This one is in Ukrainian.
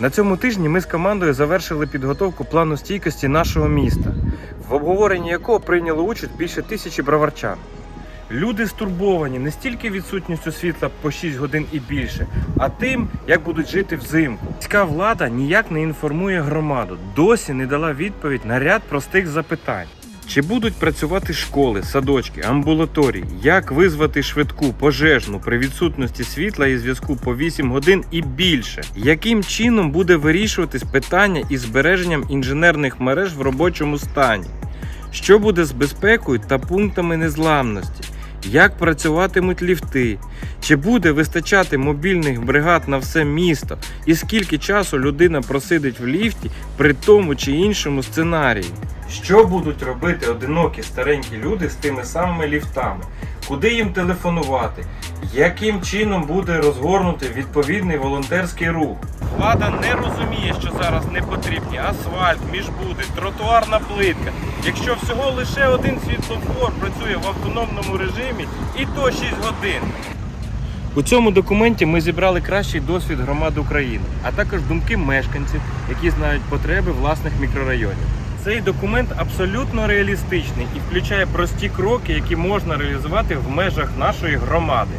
На цьому тижні ми з командою завершили підготовку плану стійкості нашого міста, в обговоренні якого прийняло участь більше тисячі броварчан. Люди стурбовані не стільки відсутністю світла по 6 годин і більше, а тим, як будуть жити взимку. Міська влада ніяк не інформує громаду, досі не дала відповідь на ряд простих запитань. Чи будуть працювати школи, садочки, амбулаторії? Як визвати швидку пожежну при відсутності світла і зв'язку по 8 годин і більше? Яким чином буде вирішуватись питання із збереженням інженерних мереж в робочому стані? Що буде з безпекою та пунктами незламності? Як працюватимуть ліфти? Чи буде вистачати мобільних бригад на все місто? І скільки часу людина просидить в ліфті при тому чи іншому сценарії? Що будуть робити одинокі старенькі люди з тими самими ліфтами? Куди їм телефонувати? Яким чином буде розгорнути відповідний волонтерський рух? Влада не розуміє, що зараз не потрібні асфальт, міжбуди, тротуарна плитка. Якщо всього лише один світлофор працює в автономному режимі, і то 6 годин. У цьому документі ми зібрали кращий досвід громад України, а також думки мешканців, які знають потреби власних мікрорайонів. Цей документ абсолютно реалістичний і включає прості кроки, які можна реалізувати в межах нашої громади.